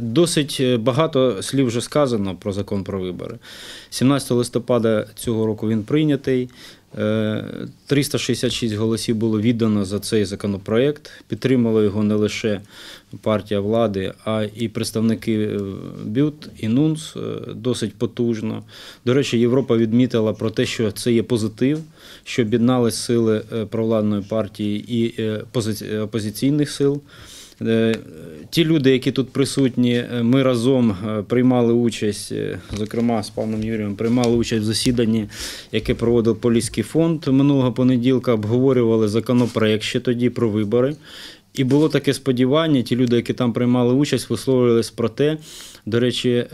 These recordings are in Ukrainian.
Досить е, багато слів вже сказано про закон про вибори. 17 листопада цього року він прийнятий. Е, 366 голосів було віддано за цей законопроект. Підтримала його не лише партія влади, а і представники е, БЮТ і НУНС е, досить потужно. До речі, Європа відмітила про те, що це є позитив, що об'єднались сили е, провладної партії і е, опозиційних сил. Е, Ті люди, які тут присутні, е, ми разом е, приймали участь, зокрема з паном Юрієм, приймали участь в засіданні, яке проводив Поліський фонд минулого понеділка, обговорювали законопроект ще тоді про вибори. І було таке сподівання, ті люди, які там приймали участь, висловлювалися про те, до речі,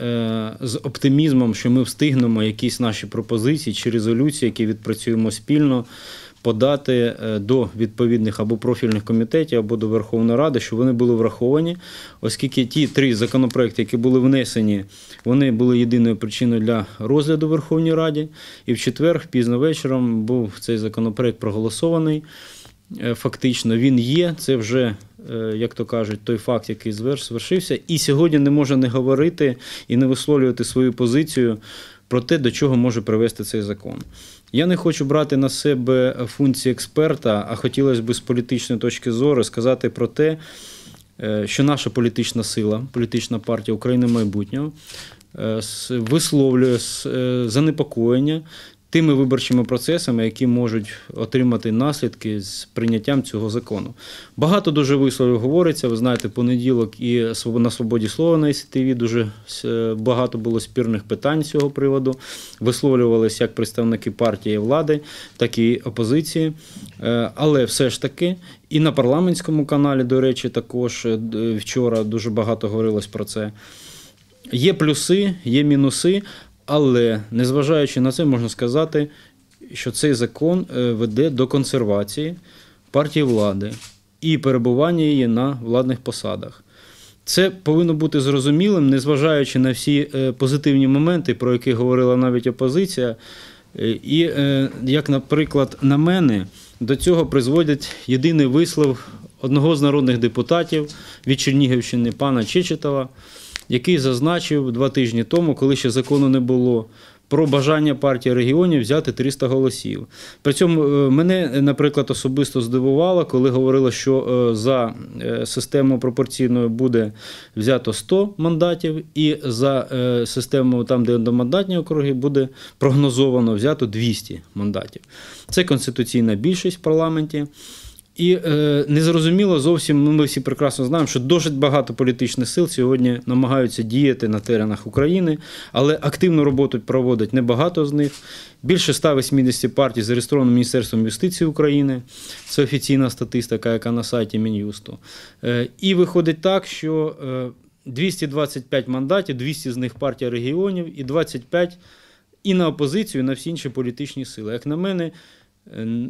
з оптимізмом, що ми встигнемо якісь наші пропозиції чи резолюції, які відпрацюємо спільно, подати е, до відповідних або профільних комітетів, або до Верховної Ради, щоб вони були враховані, оскільки ті три законопроекти, які були внесені, вони були єдиною причиною для розгляду Верховній Раді. І в четвер, пізно вечором, був цей законопроект проголосований. Е, Фактично він є. Це вже, е, як то кажуть, той факт, який звершився. І сьогодні не може не говорити і не висловлювати свою позицію про те, до чого може привести цей закон. Я не хочу брати на себе функції експерта, а хотілося б з політичної точки зору сказати про те, е, що наша політична сила, політична партія України майбутнього, е, висловлює е, занепокоєння тими виборчими процесами, які можуть отримати наслідки з прийняттям цього закону. Багато дуже висловів говориться. Ви знаєте, понеділок і на свободі слова на СТВ дуже е, багато було спірних питань з цього приводу. Висловлювалися як представники партії влади, так і опозиції. Е, Але все ж таки, і на парламентському каналі, до речі, також е, вчора дуже багато говорилось про це. Є плюси, є мінуси, але незважаючи на це, можна сказати, що цей закон е, веде до консервації партії влади і перебування її на владних посадах. Це повинно бути зрозумілим, незважаючи на всі е, позитивні моменти, про які говорила навіть опозиція. Е, І, як, наприклад, на мене, до цього призводять єдиний вислов одного з народних депутатів від Чернігівщини, пана Чечетова, який зазначив два тижні тому, коли ще закону не було, про бажання партії регіонів взяти 300 голосів. При цьому е, мене, наприклад, особисто здивувало, коли говорили, що е, за е, системою пропорційною буде взято 100 мандатів, і за системою, там, де одномандатні округи, буде прогнозовано взято 200 мандатів. Це конституційна більшість в парламенті. І е, незрозуміло зовсім, ну, ми всі прекрасно знаємо, що досить багато політичних сил сьогодні намагаються діяти на теренах України, але активну роботу проводять небагато з них. Більше 180 партій зареєстровано Міністерством юстиції України. Це офіційна статистика, яка на сайті Мін'юсту. Е, і виходить так, що е, 225 мандатів, 200 з них партія регіонів і 25 і на опозицію, і на всі інші політичні сили. Як на мене,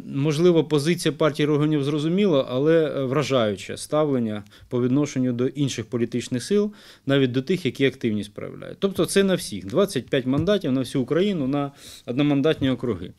Можливо, позиція партії регіонів зрозуміла, але е, вражаюче ставлення по відношенню до інших політичних сил, навіть до тих, які активність проявляють. Тобто це на всіх 25 мандатів на всю Україну на одномандатні округи.